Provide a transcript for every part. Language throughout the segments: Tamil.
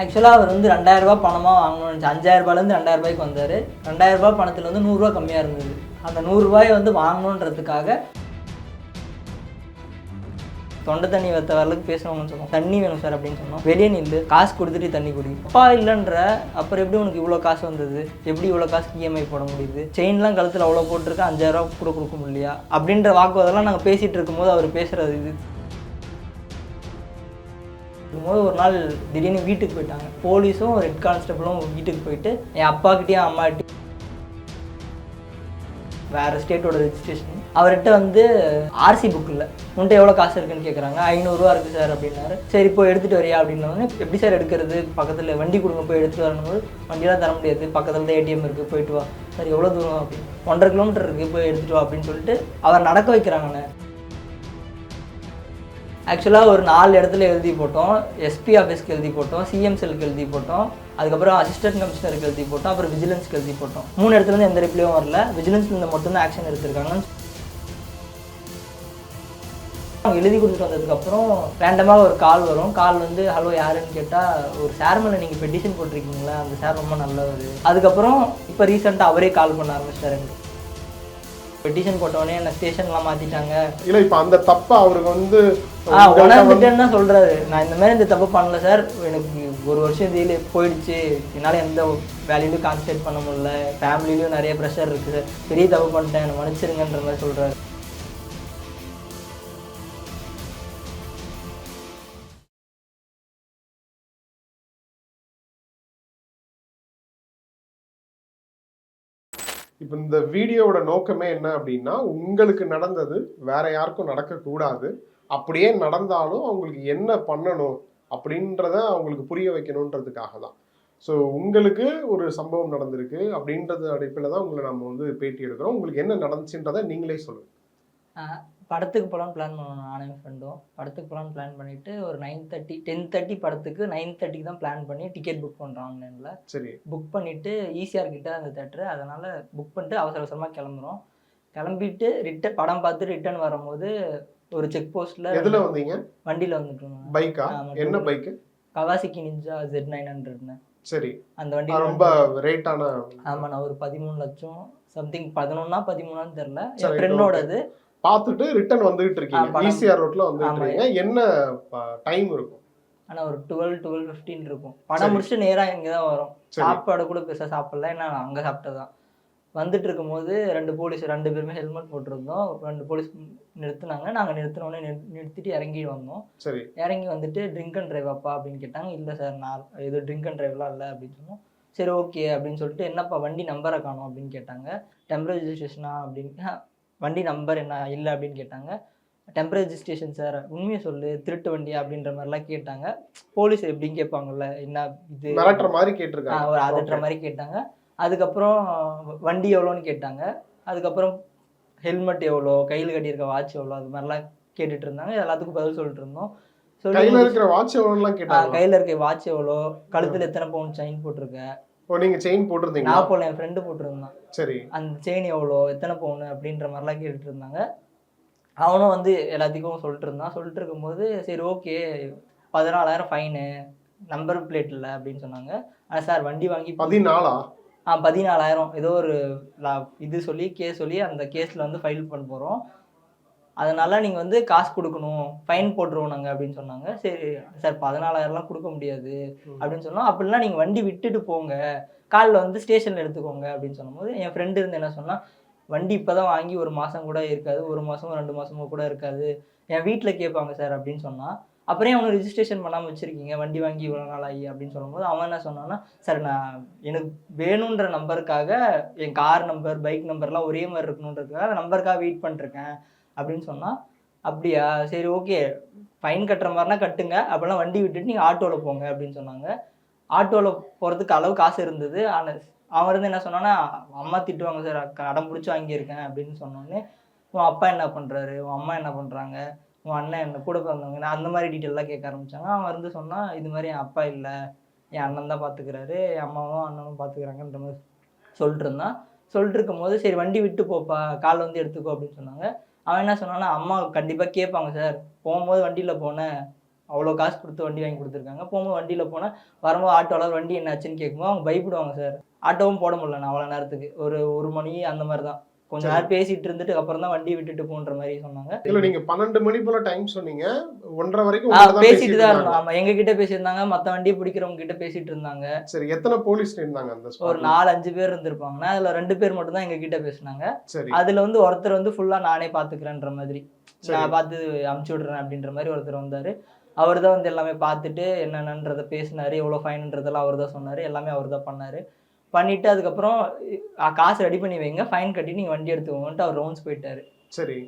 ஆக்சுவலாக அவர் வந்து ரெண்டாயிரம் பணமாக வாங்கணும்னு நினச்சி அஞ்சாயிரம் ரெண்டாயிரம் ரூபாய்க்கு வந்தார். ரெண்டாயிரரூபா பணத்தில் வந்து நூறுரூவா கம்மியாக இருந்தது. அந்த நூறுரூவாயை வந்து வாங்கணுன்றதுக்காக தொண்டை தண்ணி வைத்த வரலுக்கு பேசணும்னு சொன்னோம். தண்ணி வேணும் சார் அப்படின்னு சொன்னோம். வெளியே நின்று காசு கொடுத்துட்டு தண்ணி குடி. அப்பா இல்லைன்ற அப்புறம் எப்படி உனக்கு இவ்வளோ காசு வந்தது? எப்படி இவ்வளோ காசுக்கு இஎம்ஐ போட முடியுது? செயின்லாம் கழுத்தில் அவ்வளோ போட்டிருக்கா அஞ்சாயிரம் ரூபா கூட கொடுக்க முடியலையா? அப்படின்ற வாக்குவாதெல்லாம் நாங்கள் பேசிகிட்டு இருக்கும்போது அவர் பேசுகிறது இது. இருக்கும்போது ஒரு நாள் திடீர்னு வீட்டுக்கு போயிட்டாங்க. போலீஸும் ரெட் கான்ஸ்டபிளும் வீட்டுக்கு போயிட்டு என் அப்பாக்கிட்டேயும் அம்மாக்கிட்டையும் வேறு ஸ்டேட்டோட ரெஜிஸ்ட்ரேஷன் அவர்கிட்ட வந்து ஆர்சி புக் இல்லை. உன்ட்ட எவ்வளோ காசு இருக்குன்னு கேட்குறாங்க ஐநூறுரூவா இருக்குது சார் அப்படின்னாரு. சரி இப்போ எடுத்துகிட்டு வரியா அப்படின்னோடனே எப்படி சார் எடுக்கிறது? பக்கத்தில் வண்டி கொடுங்க போய் எடுத்துகிட்டு வரணும்போது வண்டியெலாம் தர முடியாது. பக்கத்தில் தான் ஏடிஎம் இருக்குது போயிட்டு வா. சார் எவ்வளோ தூரம்? அப்படின்னு. ஒன்றரை கிலோமீட்டர் இருக்குது போய் எடுத்துகிட்டு வா அப்படின்னு சொல்லிட்டு அவர் நடக்க வைக்கிறாங்கண்ணே. ஆக்சுவலாக ஒரு நாலு இடத்துல எழுதி போட்டோம் எஸ்பி ஆஃபீஸ்க்கு எழுதி போட்டோம் சிஎம் எழுதி போட்டோம் அதுக்கப்புறம் அசிஸ்டன்ட் கமிஷனருக்கு எழுதி போட்டோம் அப்புறம் விஜிலன்ஸ்க்கு எழுதி போட்டோம். மூணு இடத்துல இருந்து எந்த ரிப்ளையும் வரல. விஜிலன்ஸ்ல மட்டும்தான் ஆக்ஷன் எடுத்திருக்காங்க அவங்க எழுதி கொடுத்துட்டு வந்ததுக்கப்புறம் ரேண்டமாக ஒரு கால் வரும். கால் வந்து ஹலோ யாருன்னு கேட்டால் ஒரு சார் மேலே நீங்கள் பெட்டிஷன் போட்டிருக்கீங்களா? அந்த சார் ரொம்ப நல்லவர். அதுக்கப்புறம் இப்போ ரீசெண்டாக அவரே கால் பண்ண ஆரம்பிச்சிட்டாரு எனக்கு பெட்டிஷன் போட்டவொடனே என்ன ஸ்டேஷன்லாம் மாற்றிட்டாங்க இல்லை இப்போ அந்த தப்பை அவருக்கு வந்து ஆ உணர்ந்துட்டேன்னு தான் சொல்றாரு. நான் இந்த மாதிரி இந்த தப்பு பண்ணல சார். எனக்கு ஒரு வருஷம் இதில் போயிடுச்சு. என்னால் எந்த வேலையிலும் கான்சன்ட்ரேட் பண்ண முடியல. ஃபேமிலிலையும் நிறைய ப்ரெஷர் இருக்குது சார். பெரிய தப்பு பண்ணிட்டேன். என்னை மன்னிச்சிருங்கன்ற மாதிரி சொல்றாரு. இப்ப இந்த வீடியோவோட நோக்கமே என்ன அப்படின்னா உங்களுக்கு நடந்தது வேற யாருக்கும் நடக்கக்கூடாது. அப்படியே நடந்தாலும் அவங்களுக்கு என்ன பண்ணணும் அப்படின்றத அவங்களுக்கு புரிய வைக்கணுன்றதுக்காக தான் ஸோ உங்களுக்கு ஒரு சம்பவம் நடந்திருக்கு அப்படின்றது அடிப்பில் தான் உங்களை நம்ம வந்து பேட்டி எடுக்கிறோம். உங்களுக்கு என்ன நடந்துச்சுன்றதை நீங்களே சொல்லுங்க. ஆ, படத்துக்கு போகலான்னு பிளான் பண்ணோம் நானும் என் ஃப்ரெண்டும் படத்துக்கு போகலான்னு பிளான் பண்ணிட்டு ஒரு நைன் தேர்ட்டி டென் தேர்ட்டி படத்துக்கு நைன் தேர்ட்டிக்கு தான் பிளான் பண்ணி டிக்கெட் புக் பண்ணுறோம் ஆன்லைனில் சரி. புக் பண்ணிவிட்டு ஈஸியாக கிட்ட அந்த தேட்டரு அதனால் புக் பண்ணிட்டு அவசர அவசரமாக கிளம்புறோம். கிளம்பிட்டு ரிட்டன் படம் பார்த்து ரிட்டர்ன் வரும்போது ஒரு செக் போஸ்ட்டில் எதுல வந்தீங்க? வண்டியில் வந்துட்டோம் பைக்கா? ஆமா, என்ன bike? Kawasaki Ninja Z nine ஹண்ட்ரட்னு சரி. அந்த வண்டி ரொம்ப ரேட்டான ஆமாம் நான் ஒரு பதிமூணு லட்சம் சம்திங் பதினொன்னா பதிமூணான்னு என் ஃப்ரெண்டோடது பார்த்துட்டு ரிட்டர்ன் வந்துகிட்டு ஆ, இருக்கீங்க. ஈசிஆர் ரோட்ல வந்துட்டு ஆமா. இருக்கீங்க. என்ன டைம் இருக்கும்? ஆனால் ஒரு டுவெல் டுவெல் ஃபிஃப்டின் இருக்கும். படம் சரி. முடிச்சுட்டு நேராக இங்கே தான் வரும் சாப்பாடு கூட பெருசாக சாப்பிடல. ஏன்னா அங்கே சாப்பிட்டது தான் வந்துட்டு இருக்கும்போது ரெண்டு போலீஸ் ரெண்டு பேருமே ஹெல்மெட் போட்டிருந்தோம். ரெண்டு போலீஸ் நிறுத்துனாங்க. நாங்கள் நிறுத்தினோடனே நிறுத்திட்டு இறங்கி வந்தோம். சரி. இறங்கி வந்துட்டு ட்ரிங்க் அண்ட் டிரைவ் அப்பா அப்படின்னு கேட்டாங்க. இல்லை சார் நான் இது ட்ரிங்க் அண்ட் டிரைவ்லாம் இல்லை அப்படின்னு சொன்னோம். சரி ஓகே அப்படின்னு சொல்லிட்டு என்னப்பா வண்டி நம்பரை காணோம் அப்படின்னு கேட்டாங்க. டெம்பரரி ரெஜிஸ்ட்ரேஷனா அப்படின்னு வண்டி நம்பர் என்ன இல்லை அப்படின்னு கேட்டாங்க. டெம்பரரி ரெஜிஸ்ட்ரேஷன் சார் உண்மையை சொல்லு திருட்டு வண்டியா அப்படின்ற மாதிரிலாம் கேட்டாங்க. போலீஸ் எப்படின்னு கேட்பாங்கல்ல என்ன இது? மாதிரி கேட்டிருக்காங்க. அதட்டுற. மாதிரி கேட்டாங்க. அதுக்கப்புறம் வண்டி எவ்வளோன்னு கேட்டாங்க. அதுக்கப்புறம் ஹெல்மெட் எவ்வளோ கையில் கட்டியிருக்க வாட்ச் எவ்வளோ அது மாதிரிலாம் கேட்டுட்டு இருந்தாங்க. எல்லாத்துக்கும் பதில் சொல்லிட்டு இருந்தோம். கையில இருக்கிற வாட்ச் எவ்வளோலாம் ஆ, கேட்டாங்க கையில இருக்க வாட்ச் எவ்வளோ கழுத்துல எத்தனை பவுன் செயின் போட்டிருக்க ஓ நீங்க செயின் போட்டிருந்தீங்களா? நான் போல என் ஃப்ரெண்டு போட்டிருந்தான். சரி. அந்த செயின் எவ்வளோ எத்தனை பவுன் அப்படின்ற மாதிரிலாம் கேட்டுட்டு இருந்தாங்க. அவனும் வந்து எல்லாத்துக்கும் சொல்லிட்டு இருந்தான். சொல்லிட்டு இருக்கும்போது சரி ஓகே பதினாலாயிரம் ஃபைனு நம்பர் பிளேட் இல்லை அப்படின்னு சொன்னாங்க. ஆனால் சார் வண்டி வாங்கி பதினாலா? பதினாலாயிரம். ஏதோ ஒரு இது சொல்லி கேஸ் சொல்லி அந்த கேஸில் வந்து ஃபைல் பண்ண போகிறோம் அதனால நீங்கள் வந்து காசு கொடுக்கணும். ஃபைன் போட்டுருவோம் நாங்கள் அப்படின்னு சொன்னாங்க. சரி சார் பதினாலாயிரம்லாம் கொடுக்க முடியாது அப்படின்னு சொன்னோம். அப்படிலாம் நீங்கள் வண்டி விட்டுட்டு போங்க. காலில் வந்து ஸ்டேஷனில் எடுத்துக்கோங்க அப்படின்னு சொன்னபோது என் ஃப்ரெண்டு இருந்து என்ன சொன்னா வண்டி இப்போ தான் வாங்கி ஒரு மாதம் கூட இருக்காது. ஒரு மாதமோ ரெண்டு மாதமோ கூட இருக்காது. என் வீட்டில் கேட்பாங்க சார் அப்படின்னு சொன்னான் அப்புறம் அவனை ரிஜிஸ்ட்ரேஷன் பண்ணாமல் வச்சுருக்கீங்க வண்டி வாங்கி இவ்வளோ நாள் ஆகி அப்படின்னு சொல்லும்போது அவன் என்ன சொன்னான்னா சார் நான் எனக்கு வேணுன்ற நம்பருக்காக என் கார் நம்பர் பைக் நம்பர்லாம் ஒரே மாதிரி இருக்கணுன்றதுக்காக அந்த நம்பருக்காக வெயிட் பண்ணிருக்கேன் அப்படின்னு சொன்னான் அப்படியா? சரி ஓகே ஃபைன் கட்டுற மாதிரினா கட்டுங்க. அப்போல்லாம் வண்டி விட்டுட்டு நீங்கள் ஆட்டோவில் போங்க அப்படின்னு சொன்னாங்க. ஆட்டோவில் போகிறதுக்கு அளவு காசு இருந்தது. ஆனால் அவன் இருந்து என்ன சொன்னான்னா அம்மா திட்டுவாங்க சார். அக்கா அடம் பிடிச்சி வாங்கியிருக்கேன் அப்படின்னு சொன்னோடனே உன் அப்பா என்ன பண்ணுறாரு உன் அம்மா என்ன பண்ணுறாங்க உன் அண்ணன் என்ன கூட பிறந்தவங்க அந்த மாதிரி டீட்டெயிலாம் கேட்க ஆரம்பித்தாங்க அவன் வந்து சொன்னான் இது மாதிரி என் அப்பா இல்லை. என் அண்ணன் தான் பார்த்துக்கிறாரு என் அம்மாவும் அண்ணனும் பார்த்துக்கிறாங்கன்ற மாதிரி சொல்லிட்டு இருந்தான். சொல்லிட்டு இருக்கும்போது சரி வண்டி விட்டு போப்பா. கால் வந்து எடுத்துக்கோ அப்படின்னு சொன்னாங்க. அவன் என்ன சொன்னான்னா அம்மா கண்டிப்பாக கேட்பாங்க சார். போகும்போது வண்டியில் போனேன். அவ்வளோ காசு கொடுத்து வண்டி வாங்கி கொடுத்துருக்காங்க. போகும்போது வண்டியில் போனால் வரும்போது ஆட்டோவில் வண்டி என்னாச்சுன்னு கேட்கும்போது அவங்க பயப்படுவாங்க சார். ஆட்டோவும் போட முடியல நான் அவ்வளோ நேரத்துக்கு. ஒரு ஒரு மணி அந்த மாதிரி தான். கொஞ்ச. நேரம் பேசிட்டு இருந்துட்டு அப்புறம் தான் வண்டியை விட்டுட்டு போன்ற மாதிரி சொன்னாங்க. இல்ல நீங்க பன்னெண்டு மணி போல டைம் சொன்னீங்க. ஒன்றரை வரைக்கும் பேசிட்டு தான். இருந்தோம். ஆமா எங்க கிட்ட பேசியிருந்தாங்க. மத்த வண்டியை பிடிக்கிறவங்க கிட்ட பேசிட்டு இருந்தாங்க சரி எத்தனை போலீஸ் இருந்தாங்க அந்த ஒரு? நாலு அஞ்சு பேர் இருந்திருப்பாங்கன்னா அதுல ரெண்டு பேர் மட்டும் தான் எங்க கிட்ட பேசினாங்க அதுல வந்து ஒருத்தர் வந்து ஃபுல்லா நானே பாத்துக்கிறேன்ற மாதிரி. நான் பார்த்து அமுச்சு விடுறேன் அப்படின்ற மாதிரி ஒருத்தர் வந்தாரு. அவர் தான் வந்து எல்லாமே பார்த்துட்டு என்னென்னன்றதை பேசினாரு எவ்வளோ ஃபைன்ன்றதெல்லாம் அவர் தான் சொன்னாரு. எல்லாமே அவர் தான் பண்ணாரு. பண்ணிட்டு அதுக்கப்புறம் காசு ரெடி பண்ணி வைங்க ஃபைன் கட்டி நீங்க வண்டி எடுத்துக்கோங்கன்ட்டு அவர் ரவுண்ட்ஸ் போயிட்டாரு. சரி.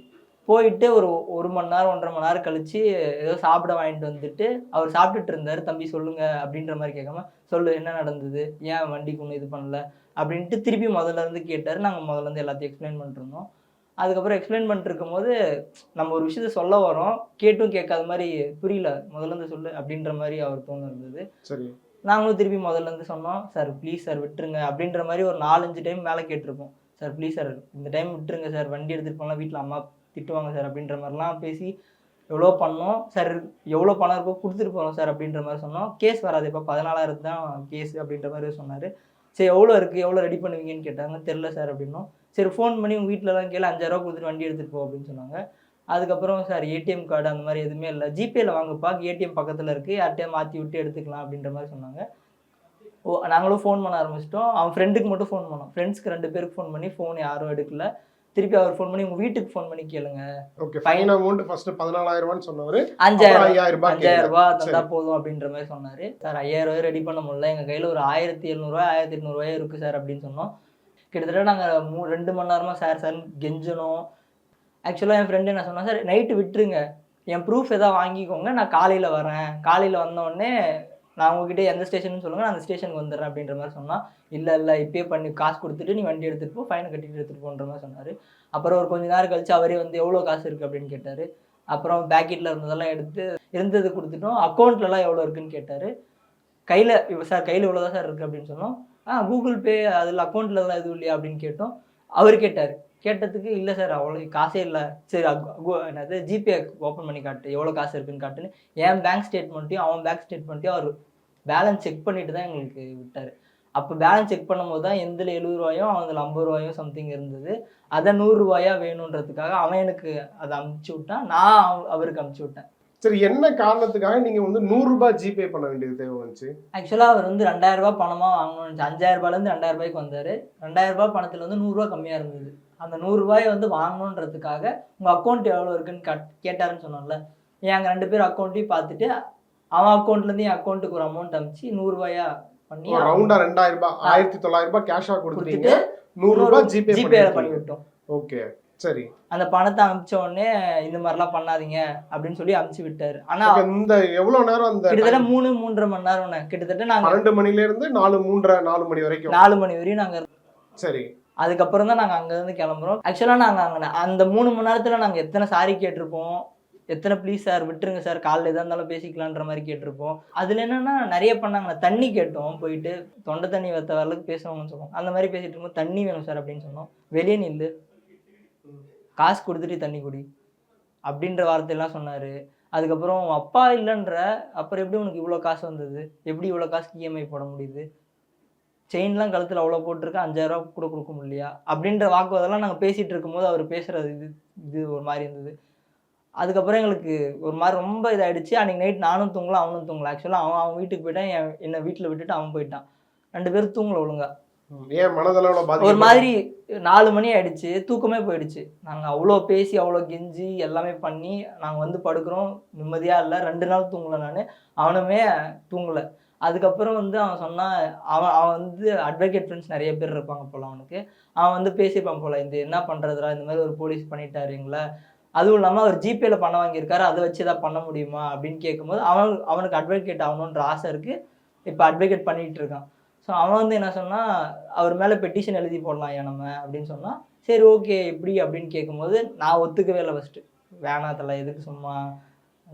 போயிட்டு ஒரு ஒரு மணி நேரம் ஒன்றரை மணி நேரம் கழிச்சு ஏதோ சாப்பிட வாங்கிட்டு வந்துட்டு அவர் சாப்பிட்டுட்டு இருந்தாரு தம்பி சொல்லுங்க அப்படின்ற மாதிரி கேட்காம சொல்லு என்ன நடந்தது? ஏன் வண்டிக்கு ஒன்றும் இது பண்ணல? அப்படின்ட்டு திருப்பி முதல்ல இருந்து கேட்டாரு. நாங்கள் முதல்ல இருந்து எல்லாத்தையும் எக்ஸ்பிளைன் பண்ணிட்டு இருந்தோம் அதுக்கப்புறம் எக்ஸ்பிளைன் பண்ணிட்டு இருக்கும்போது நம்ம ஒரு விஷயத்த சொல்ல வரோம். கேட்டும் கேட்காத மாதிரி புரியல. முதல்ல இருந்து சொல்லு அப்படின்ற மாதிரி அவர் தோணு இருந்தது. சரி. நாங்களும் திருப்பி முதல்ல இருந்து சொன்னோம் சார் ப்ளீஸ் சார் விட்டுருங்க. அப்படின்ற மாதிரி ஒரு நாலஞ்சு டைம் மேலே கேட்டிருப்போம். சார் ப்ளீஸ் சார் இந்த டைம் விட்டுருங்க சார் வண்டி எடுத்துகிட்டு போனால் வீட்டில் அம்மா திட்டுவாங்க சார் அப்படின்ற மாதிரிலாம் பேசி எவ்வளோ பண்ணோம். சார் எவ்வளோ பணம் இருக்கோ கொடுத்துட்டு போகிறோம் சார் அப்படின்ற மாதிரி சொன்னோம். கேஸ் வராது இப்போ பதினாலாயிரத்து தான் கேஸ் அப்படின்ற மாதிரி சொன்னார். சரி எவ்வளோ இருக்குது எவ்வளோ ரெடி பண்ணுவீங்கன்னு கேட்டாங்க. தெரில சார் அப்படின்னோம். சரி ஃபோன் பண்ணி உங்கள் வீட்டிலலாம் கேள்வி அஞ்சாயிரரூவா கொடுத்துட்டு வண்டி எடுத்துகிட்டு போ அப்படின்னு சொன்னாங்க. அதுக்கப்புறம் சார் ஏடிஎம் கார்டு அந்த மாதிரி எதுவுமே இல்லை. ஜிபேல வாங்கப்பா. ஏடிஎம் பக்கத்தில் இருக்குது யார்கிட்டயும் மாற்றி விட்டு எடுத்துக்கலாம் அப்படின்ற மாதிரி சொன்னாங்க. ஓ நாங்களும் ஃபோன் பண்ண ஆரம்பிச்சிட்டோம். அவன் ஃப்ரெண்டுக்கு மட்டும் ஃபோன் பண்ணோம். ஃப்ரெண்ட்ஸ்க்கு ரெண்டு பேருக்கு ஃபோன் பண்ணி ஃபோன் யாரும் எடுக்கல. திருப்பி அவர் ஃபோன் பண்ணி உங்கள் வீட்டுக்கு ஃபோன் பண்ணி கேளுங்க. ஓகே ஃபைன் அமௌண்ட் ஃபர்ஸ்ட் பதினாலாயிரம் ரூபான்னு சொன்னவரு. அஞ்சாயிரம் ஐயாயிரம் ரூபாய் அஞ்சாயிரம். ரூபாய் தந்தா. போதும் அப்படின்ற மாதிரி சொன்னாரு. சார் ஐயாயிரம் ரூபாய் ரெடி பண்ண முடியல. எங்க கையில ஒரு ஆயிரத்தி எழுநூறுவா ஆயிரத்தி எட்நூறுவாய் இருக்கு சார் அப்படின்னு சொன்னோம். கிட்டத்தட்ட நாங்க மூ ரெண்டு மணி நேரமா சார் சார் கெஞ்சணும் ஆக்சுவலாக என் ஃப்ரெண்டு என்ன சொன்னா சார் நைட்டு விட்டுருங்க. என் ப்ரூஃப் எதாவது வாங்கிக்கோங்க. நான் காலையில் வரேன். காலையில் வந்தோடனே நான் உங்ககிட்ட எந்த ஸ்டேஷன் சொல்லுங்கள் நான் அந்த ஸ்டேஷனுக்கு வந்துடுறேன். அப்படின்ற மாதிரி சொன்னால் இல்லை இல்லை இப்பயே பண்ணி காசு கொடுத்துட்டு நீ வண்டி எடுத்துகிட்டு போ. ஃபைனை கட்டிட்டு எடுத்துகிட்டு போன்ற மாதிரி சொன்னார். அப்புறம் ஒரு கொஞ்ச நேரம் கழிச்சு அவரே வந்து எவ்வளோ காசு இருக்குது அப்படின்னு கேட்டார். அப்புறம் பேக்கெட்டில் இருந்ததெல்லாம் எடுத்து இருந்தது கொடுத்துட்டோம். அக்கௌண்ட்லலாம் எவ்வளோ இருக்குன்னு கேட்டார். கையில் சார் கையில் இவ்வளோ தான் சார் இருக்குது அப்படின்னு சொன்னோம். ஆ கூகுள் பே அதில் அக்கௌண்ட்லலாம் எதுவும் இல்லையா? அப்படின்னு கேட்டோம். அவர் கேட்டார். கேட்டதுக்கு இல்லை சார் அவ்வளோ காசே இல்லை. சரி என்னது ஜிபே ஓப்பன் பண்ணி காட்டு. எவ்வளோ காசு இருக்குன்னு காட்டுன்னு. என் பேங்க் ஸ்டேட்மெண்ட்டையும் அவன் பேங்க் ஸ்டேட்மெண்ட்டையும் அவர் பேலன்ஸ் செக் பண்ணிட்டு தான் எங்களுக்கு விட்டார். அப்போ பேலன்ஸ் செக் பண்ணும்போது தான் எந்தில் எழுபது ரூபாயும் அவதில் ஐம்பது ரூபாயும் சம்திங் இருந்தது. அதை நூறுரூவாயா வேணுன்றதுக்காக அவன் எனக்கு அதை அமுச்சு விட்டான். நான் அவ- அவருக்கு அமுச்சு விட்டேன். சரி என்ன காரணத்துக்காக நீங்க வந்து நூறு ரூபாய் ஜிபே பண்ண வேண்டியது தேவை வந்துச்சு? ஆக்சுவலாக அவர் வந்து ரெண்டாயிரம் ரூபாய் பணமாக வாங்கணும்னு அஞ்சாயிரம் ரூபாயிலேருந்து ரெண்டாயிரம் ரூபாய்க்கு வந்தார். ரெண்டாயிரம் ரூபாய் பணத்தில் வந்து நூறுரூவா கம்மியாக இருந்தது. அந்த நூறுரூவாயை வந்து வாங்கணுன்றதுக்காக உங்கள் அக்கௌண்ட் எவ்வளோ இருக்குன்னு கட் கேட்டாருன்னு சொன்னோம்ல. எங்கள் ரெண்டு பேர் அக்கௌண்ட்டையும் பார்த்துட்டு அவன் அக்கௌண்ட்லேருந்து என் அக்கௌண்ட்டுக்கு ஒரு அமௌண்ட் அனுப்பிச்சு நூறுரூவாயா பண்ணி ரவுண்டா ரெண்டாயிரம் ரூபாய் ஆயிரத்தி தொள்ளாயிரம் ரூபாய் கேஷா கொடுத்துட்டு நூறு ரூபாய் ஜிபே ஜிபேல பண்ணி விட்டோம் ஓகே சரி. அந்த பணத்தை அனுப்பிச்ச உடனே இந்த மாதிரிலாம் பண்ணாதீங்க அப்படின்னு சொல்லி அனுப்பிச்சு விட்டாரு. ஆனா இந்த எவ்வளவு நேரம் அந்த கிட்டத்தட்ட மூணு மூன்றரை மணி நேரம் கிட்டத்தட்ட நாங்க பன்னெண்டு மணில இருந்து நாலு மூன்றரை நாலு மணி வரைக்கும். நாலு மணி வரையும் நாங்க சரி. அதுக்கப்புறம் தான் நாங்கள் அங்கேருந்து கிளம்புறோம். ஆக்சுவலாக நாங்கள் அங்கே அந்த மூணு மணி நேரத்தில் நாங்கள் எத்தனை சாரி கேட்டிருப்போம். எத்தனை ப்ளீஸ் சார் விட்டுருங்க சார் காலைல எதாக இருந்தாலும் பேசிக்கலான்ற மாதிரி கேட்டிருப்போம். அதில் என்னென்னா நிறைய பண்ணாங்க தண்ணி கேட்டோம் போயிட்டு தொண்டை தண்ணி வைத்த வரலுக்கு பேசுவாங்கன்னு சொன்னோம் அந்த மாதிரி பேசிட்டு இருக்கும்போது தண்ணி வேணும் சார் அப்படின்னு சொன்னோம். வெளியே நில்லு. காசு கொடுத்துட்டு தண்ணி குடி. அப்படின்ற வார்த்தையெல்லாம் சொன்னார். அதுக்கப்புறம் அப்பா இல்லைன்ற அப்புறம் எப்படி உனக்கு இவ்வளோ காசு வந்தது? எப்படி இவ்வளோ காசுக்கு இஎம்ஐ போட முடியுது? செயின்லாம் கழுத்தில் அவ்வளோ போட்டிருக்கேன் அஞ்சாயிரம் ரூபா கூட கொடுக்க முடியலையா? அப்படின்ற வாக்குவாதெல்லாம் நாங்கள் பேசிகிட்டு இருக்கும்போது அவர் பேசுகிறது இது இது ஒரு மாதிரி இருந்தது. அதுக்கப்புறம் எங்களுக்கு ஒரு மாதிரி ரொம்ப இதாயிடுச்சு. அன்றைக்கி நைட் நானும் தூங்கல அவனும் தூங்கல. ஆக்சுவலாக அவன் அவன் வீட்டுக்கு போயிட்டான் என் என்னை வீட்டில் விட்டுட்டு அவன் போயிட்டான். ரெண்டு பேரும் தூங்கல ஒழுங்கா. ஒரு மாதிரி நாலு மணி ஆயிடுச்சு தூக்கமே போயிடுச்சு. நாங்கள் அவ்வளோ பேசி அவ்வளோ கெஞ்சி எல்லாமே பண்ணி நாங்கள் வந்து படுக்கிறோம். நிம்மதியாக இல்லை ரெண்டு நாள் தூங்கலை நான். அவனுமே தூங்கலை. அதுக்கப்புறம் வந்து அவன் சொன்னான் அவன் அவன் வந்து அட்வொகேட் ஃப்ரெண்ட்ஸ் நிறைய பேர் இருப்பாங்க போல அவனுக்கு. அவன் வந்து பேசியிருப்பான் போல இந்த என்ன பண்ணுறதுடா இந்த மாதிரி ஒரு போலீஸ் பண்ணிட்டாருங்களா. அதுவும் இல்லாமல் அவர் ஜிபேல பணம் வாங்கியிருக்காரு அதை வச்சு எதாவது பண்ண முடியுமா அப்படின்னு கேட்கும்போது அவன் அவனுக்கு அட்வொகேட் ஆகணுன்ற ஆசை இருக்குது இப்போ அட்வொகேட் பண்ணிகிட்டு இருக்கான். ஸோ அவன் வந்து என்ன சொன்னால் அவர் மேலே பெட்டிஷன் எழுதி போடலாம் ஏன் நம்ம அப்படின்னு சொன்னால் சரி ஓகே எப்படி அப்படின்னு கேட்கும்போது நான் ஒத்துக்கவே இல்லை ஃபஸ்ட்டு வேணாத்தல எதுக்கு சும்மா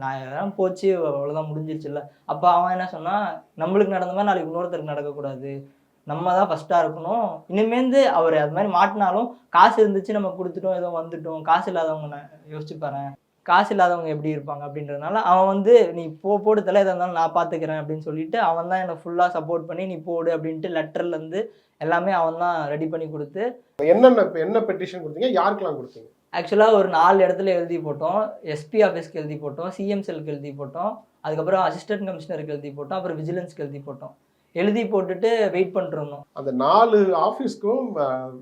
நான் இதெல்லாம் போச்சு அவ்வளோதான் முடிஞ்சிருச்சுல்ல. அப்போ அவன் என்ன சொன்னா நம்மளுக்கு நடந்த மாதிரி நாளைக்கு இன்னொருத்தருக்கு நடக்கக்கூடாது. நம்ம தான் ஃபஸ்ட்டாக இருக்கணும். இனிமேந்து அவர் அது மாதிரி மாட்டினாலும் காசு இருந்துச்சு நம்ம கொடுத்துட்டோம் ஏதோ வந்துட்டோம். காசு இல்லாதவங்க நான் யோசிச்சு பாறேன் காசு இல்லாதவங்க எப்படி இருப்பாங்க அப்படின்றதுனால அவன் வந்து நீ போ போடு தலை எதாக இருந்தாலும் நான் பார்த்துக்கிறேன் அப்படின்னு சொல்லிட்டு அவன் தான் என்னை ஃபுல்லாக சப்போர்ட் பண்ணி நீ போடு அப்படின்ட்டு லெட்டர்லேருந்து எல்லாமே அவன் தான் ரெடி பண்ணி கொடுத்து. என்னென்ன என்ன பெட்டிஷன் கொடுத்தீங்க? யாருக்கெல்லாம் கொடுத்தீங்க? ஆக்சுவலாக ஒரு நாலு இடத்துல எழுதி போட்டோம். எஸ்பி ஆஃபீஸ்க்கு எழுதி போட்டோம். சிஎம் செல்க்கு எழுதி போட்டோம். அதுக்கப்புறம் அசிஸ்டன்ட் கமிஷனருக்கு எழுதி போட்டோம். அப்புறம் விஜிலன்ஸ்க்கு எழுதி போட்டோம். எழுதி போட்டுட்டு வெயிட் பண்ணிட்டு இருந்தோம். அந்த நாலு ஆஃபீஸ்க்கும்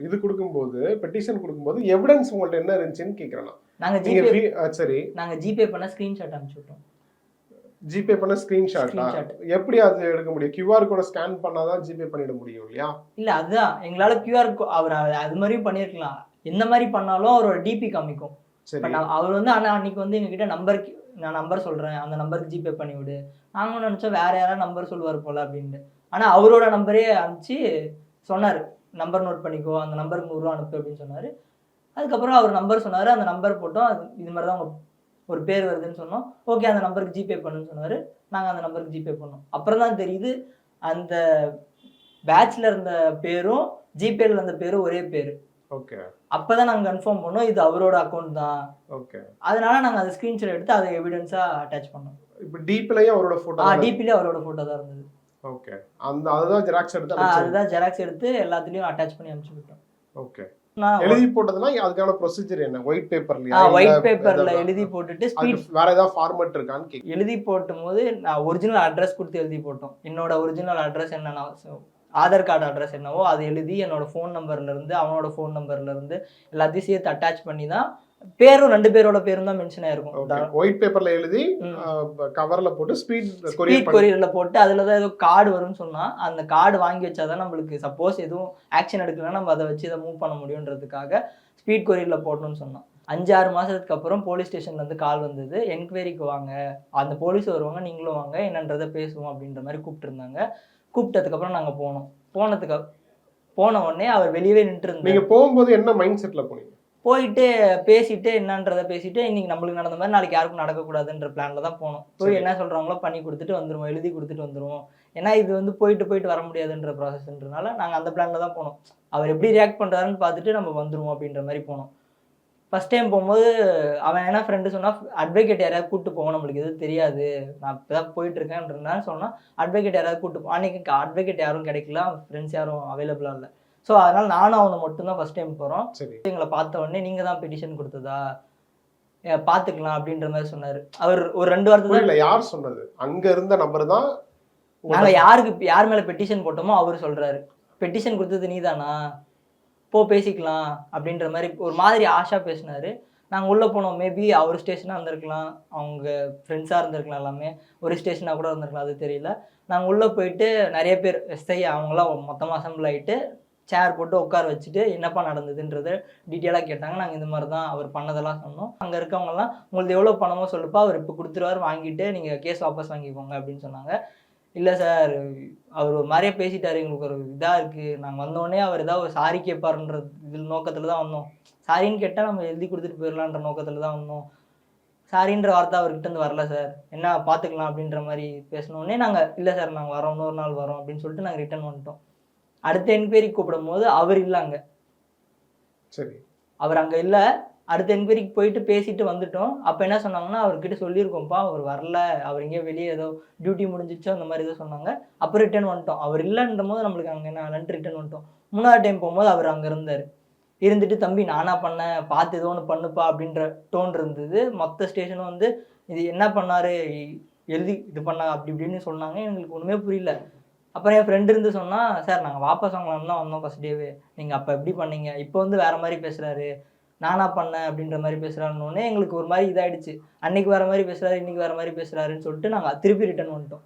இது கொடுக்கும்போது பெட்டிஷன் கொடுக்கும்போது எவிடன்ஸ் உங்கள்ட்ட என்ன இருந்துச்சுன்னு கேட்குறேன் நீங்க ஜிபே சரி. நாங்கள் ஜிபே பண்ண ஸ்க்ரீன்ஷாட் அனுப்பிச்சு விட்டோம் ஜிபே பண்ண ஸ்கிரீன்ஷாட்டா. எப்படி அது எடுக்க முடியும்? கியூஆர் கோட ஸ்கேன் பண்ணாதான் ஜிபே பண்ணிட முடியும் இல்லையா? இல்லை அதுதான் எங்களால் கியூஆர் அவர் அது மாதிரியும் பண்ணியிருக்கலாம் எந்த மாதிரி பண்ணாலும் அவரோட டிபி காமிக்கும். அவர் வந்து ஆனால் அன்னைக்கு வந்து எங்ககிட்ட நம்பருக்கு நான் நம்பர் சொல்கிறேன் அந்த நம்பருக்கு ஜிபே பண்ணி விடு. நாங்களும் நினச்சோம் வேற யாராவது நம்பர் சொல்லுவார் போல அப்படின்ட்டு. ஆனால் அவரோட நம்பரே அனுப்பிச்சு சொன்னார். நம்பர் நோட் பண்ணிக்கோ. அந்த நம்பருக்கு நூறுரூவா அனுப்பு அப்படின்னு சொன்னார். அதுக்கப்புறம் அவர் நம்பர் சொன்னார் அந்த நம்பர் போட்டோம். அது இது மாதிரி தான் உங்க ஒரு பேர் வருதுன்னு சொன்னோம். ஓகே அந்த நம்பருக்கு ஜிபே பண்ணுன்னு சொன்னார். நாங்கள் அந்த நம்பருக்கு ஜிபே பண்ணோம். அப்புறம் தான் தெரியுது அந்த பேட்ச்ல இருந்த பேரும் ஜிபேல இருந்த பேரும் ஒரே பேர். ஓகே அப்பதான் நாங்கள் கன்ஃபார்ம் பண்ணோம் இது அவரோட அக்கௌண்ட் தான். ஓகே அதனால நாங்கள் அதை ஸ்க்ரீன்ஷாட் எடுத்து அதை எவிடன்ஸாக அட்டாச் பண்ணோம். இப்போ டிபிலையும் அவரோட ஆ போட்டோ டிபிலே அவரோட ஃபோட்டோ தான் இருந்தது. ஓகே அந்த அதுதான் ஜெராக்ஸ் எடுத்து ஆ. அதுதான் ஜெராக்ஸ் எடுத்து எல்லாத்துலேயும் அட்டாச் பண்ணி அனுப்பிச்சு விட்டோம். ஓகே எழுதி போட்டதுன்னா அதுக்கான ப்ரொசீஜர் என்ன? ஒயிட் பேப்பர்லயா ஒயிட் பேப்பரில் எழுதி போட்டுட்டு ஸ்பீட் வேற ஏதாவது ஃபார்மேட் இருக்கான்னு எழுதி போட்டும் போது நான் ஒரிஜினல் அட்ரஸ் கொடுத்து எழுதி போட்டோம். என்னோட ஒரிஜினல் அட்ரஸ் என்னன்னா ஆதார் கார்டு அட்ரஸ் என்னவோ அது எழுதி என்னோட ஃபோன் நம்பர்ல இருந்து அவனோட ஃபோன் நம்பர்ல இருந்து எல்லாத்தையும் சேர்த்து அட்டாச் பண்ணி தான் பேரும் ரெண்டு பேரோட பேரும் தான் மென்ஷன் ஆயிருக்கும். ஒயிட் பேப்பர்ல எழுதி. கவர்ல போட்டு ஸ்பீட் ஸ்பீட் கொரியர்ல போட்டு அதுல தான் ஏதோ கார்டு வரும்னு சொன்னா அந்த கார்டு வாங்கி வச்சாதான் நம்மளுக்கு சப்போஸ் எதுவும் ஆக்ஷன் எடுக்கலன்னா நம்ம அதை வச்சு இதை மூவ் பண்ண முடியுன்றதுக்காக ஸ்பீட் கொரியர்ல போடணும்னு அஞ்சு ஆறு மாசத்துக்கு அப்புறம் போலீஸ் ஸ்டேஷன்ல இருந்து கால் வந்தது. என்கொயரிக்கு வாங்க. அந்த போலீஸ் வருவாங்க நீங்களும் வாங்க என்னன்றதை பேசுவோம் அப்படின்ற மாதிரி கூப்பிட்டுருந்தாங்க. கூப்பிட்டதுக்கு அப்புறம் நாங்க போனோம். போனதுக்கு போன உடனே அவர் வெளியவே நின்று இருந்தார் நீங்க போகும்போது என்ன மைண்ட் செட்ல போனீங்க? போயிட்டு பேசிட்டு என்னன்றதை பேசிட்டு இன்னைக்கு நம்மளுக்கு நடந்த மாதிரி நாளைக்கு யாருக்கும் நடக்கக்கூடாதுன்ற பிளான்ல தான் போனோம். போய். என்ன சொல்றாங்களோ பண்ணி கொடுத்துட்டு வந்துருவோம். எழுதி கொடுத்துட்டு வந்துருவோம். ஏன்னா இது வந்து போயிட்டு போயிட்டு வர முடியாதுன்ற ப்ராசஸ்ன்றனால நாங்கள் அந்த பிளான்ல தான் போனோம். அவர் எப்படி ரியாக்ட் பண்றாருன்னு பார்த்துட்டு நம்ம வந்துருவோம் அப்படின்ற மாதிரி போனோம். ஃபர்ஸ்ட் டைம் போகும்போது அவன் என்ன ஃப்ரெண்டு சொன்னா அட்வொகேட் யாராவது கூப்பிட்டு போவோம் நம்மளுக்கு எதுவும் தெரியாது. நான் இப்போ தான் போயிட்டு இருக்கேன்றதுனால சொன்னா அட்வொகேட் யாராவது கூப்பிட்டு போ அன்னைக்கு அட்வொகேட் யாரும் கிடைக்கல. ஃப்ரெண்ட்ஸ் யாரும் அவைலபிளாக இல்லை. ஸோ அதனால நானும் அவனை மட்டும்தான் ஃபர்ஸ்ட் டைம் போகிறோம் எங்களை பார்த்த உடனே நீங்க தான் பெட்டிஷன் கொடுத்ததா? பார்த்துக்கலாம் அப்படின்ற மாதிரி சொன்னாரு. அவர் ஒரு ரெண்டு வாரத்துக்கு தான் புரியல யார் சொன்னது? அங்க இருந்த நபர் தான் நாங்க யாருக்கு யார் மேல பெட்டிஷன் போட்டோமோ அவர் சொல்றாரு. பெட்டிஷன் கொடுத்தது நீதானா? போ பேசிக்கலாம் அப்படின்ற மாதிரி ஒரு மாதிரி ஆஷா பேசினாரு. நாங்க உள்ள போனோம். மேபி அவர் ஸ்டேஷனா இருந்திருக்கலாம். அவங்க ஃப்ரெண்ட்ஸா இருந்திருக்கலாம் எல்லாமே. ஒரு ஸ்டேஷனா கூட இருந்திருக்கலாம் அது தெரியல. நாங்க உள்ள போயிட்டு நிறைய பேர் எஸ்ஐ அவங்களாம் மொத்தமா அசம்பிள் ஆயிட்டு சேர் போட்டு உட்கார வச்சுட்டு என்னப்பா நடந்ததுன்றது டீட்டெயிலாக கேட்டாங்க. நாங்கள் இந்த மாதிரி தான் அவர் பண்ணதெல்லாம் சொன்னோம். அங்கே இருக்கவங்கலாம் உங்களுக்கு எவ்வளோ பணமோ சொல்லுப்பா அவர் இப்போ கொடுத்துருவாரு வாங்கிட்டு நீங்கள் கேஸ் வாபஸ் வாங்கிக்கோங்க அப்படின்னு சொன்னாங்க. இல்லை சார் அவர் ஒரு மாதிரியே பேசிட்டார் எங்களுக்கு ஒரு இதாக இருக்குது நாங்கள் வந்தோடனே அவர் ஏதாவது ஒரு சாரி கேட்பாருன்ற இதில் நோக்கத்தில் தான் வந்தோம். சாரின்னு கேட்டால் நம்ம எழுதி கொடுத்துட்டு போயிடலான்ற நோக்கத்தில் தான் வந்தோம். சாரின்ற வார்த்தை அவர்கிட்ட இருந்து வரல சார் என்ன பார்த்துக்கலாம் அப்படின்ற மாதிரி பேசினோடனே நாங்கள் இல்லை சார் நாங்கள் வரோம் இன்னொரு நாள் வரோம் அப்படின்னு சொல்லிட்டு நாங்கள் ரிட்டர்ன் வந்துட்டோம். அடுத்த என்கொயரி கூப்பிடும் போது அவர் இல்லை அங்கே சரி. அவர் அங்கே இல்லை. அடுத்த என்கொயரிக்கு போயிட்டு பேசிட்டு வந்துட்டோம். அப்போ என்ன சொன்னாங்கன்னா அவர்கிட்ட சொல்லியிருக்கோம்ப்பா அவர் வரல. அவர் எங்கேயோ வெளியே ஏதோ டியூட்டி முடிஞ்சிச்சோ அந்த மாதிரி ஏதோ சொன்னாங்க. அப்போ ரிட்டர்ன் வந்துட்டோம். அவர் இல்லைன்ற போது நம்மளுக்கு அங்கே என்ன ஆலன்ட்டு ரிட்டர்ன் வந்துட்டோம். மூணாவது டைம் போகும்போது அவர் அங்கே இருந்தார். இருந்துட்டு தம்பி நானா பண்ணேன்? பார்த்து ஏதோ ஒன்று பண்ணுப்பா அப்படின்ற டோன் இருந்தது. மொத்த ஸ்டேஷனும் வந்து இது என்ன பண்ணாரு? எழுதி இது பண்ணா அப்படி இப்படின்னு சொன்னாங்க. எங்களுக்கு ஒன்றுமே புரியல. அப்புறம் என் ஃப்ரெண்டு இருந்து சொன்னால் சார் நாங்கள் வாபஸ் வாங்கலாம் தான் வந்தோம் ஃபஸ்ட் டேவே நீங்கள் அப்போ எப்படி பண்ணீங்க? இப்போ வந்து வேறு மாதிரி பேசுகிறாரு நானா பண்ணேன் அப்படின்ற மாதிரி பேசுறாருன்னொடனே எங்களுக்கு ஒரு மாதிரி இதாயிடுச்சு. அன்னைக்கு வேறு மாதிரி பேசுகிறாரு இன்னைக்கு வேறு மாதிரி பேசுகிறாருன்னு சொல்லிட்டு நாங்கள் திருப்பி ரிட்டர்ன் வந்துட்டோம்.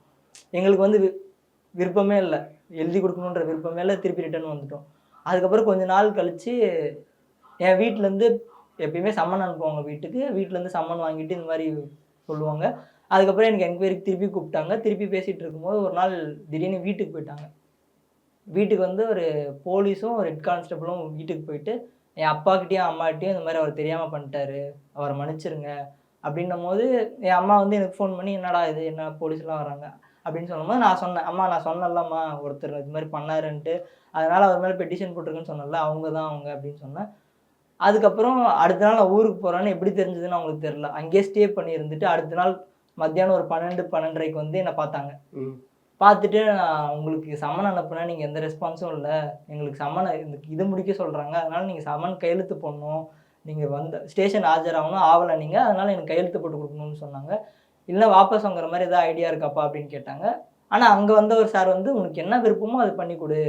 எங்களுக்கு வந்து வி- விருப்பமே இல்லை. எழுதி கொடுக்கணுன்ற விருப்பமே இல்லை. திருப்பி ரிட்டர்ன் வந்துட்டோம். அதுக்கப்புறம் கொஞ்ச நாள் கழித்து என் வீட்டிலேருந்து எப்பயுமே சம்மன் அனுப்புவாங்க வீட்டுக்கு. வீட்டிலேருந்து சம்மன் வாங்கிட்டு இந்த மாதிரி சொல்லுவாங்க. அதுக்கப்புறம் எனக்கு என்கொயரிக்கு திருப்பி கூப்பிட்டாங்க. திருப்பி பேசிகிட்டு இருக்கும்போது ஒரு நாள் திடீர்னு வீட்டுக்கு போயிட்டாங்க. வீட்டுக்கு வந்து ஒரு போலீஸும் ரெட் கான்ஸ்டபிளும் வீட்டுக்கு போயிட்டு என் அப்பாக்கிட்டேயும் அம்மாக்கிட்டேயும் இந்த மாதிரி அவர் தெரியாமல் பண்ணிட்டாரு. அவரை மன்னிச்சிருங்க. அப்படின்னும் போது என் அம்மா வந்து எனக்கு ஃபோன் பண்ணி என்னடா இது? என்ன போலீஸ்லாம் வராங்க? அப்படின்னு சொல்லும்போது நான் சொன்னேன். அம்மா நான் சொன்னேன்லம்மா ஒருத்தர் இது மாதிரி பண்ணாருன்ட்டு. அதனால் அவர் மேலே பெட்டிஷன் போட்டிருக்குன்னு சொன்னல அவங்க தான் அவங்க. அப்படின்னு சொன்னேன். அதுக்கப்புறம் அடுத்த நாள் நான் ஊருக்கு போகிறேன்னு எப்படி தெரிஞ்சதுன்னு அவங்களுக்கு தெரில அங்கேயே ஸ்டே பண்ணி இருந்துட்டு அடுத்த நாள் மத்தியானம் ஒரு பன்னெண்டு பன்னெண்டரைக்கு வந்து என்னை பார்த்தாங்க. பார்த்துட்டு நான் உங்களுக்கு சம்மன் அனுப்புனா நீங்கள் எந்த ரெஸ்பான்ஸும் இல்லை. எங்களுக்கு சம்மன் இந்த இது முடிக்க சொல்கிறாங்க அதனால் நீங்கள் சம்மன் கையெழுத்து போடணும். நீங்கள் வந்த ஸ்டேஷன் ஆஜராகணும் ஆகலை நீங்கள் அதனால் எனக்கு கையெழுத்து போட்டு கொடுக்கணும்னு சொன்னாங்க. இல்லை வாபஸ் வாங்குற மாதிரி ஏதாவது ஐடியா இருக்காப்பா அப்படின்னு கேட்டாங்க. ஆனால் அங்கே வந்த ஒரு சார் வந்து உனக்கு என்ன விருப்பமோ அது பண்ணி கொடு.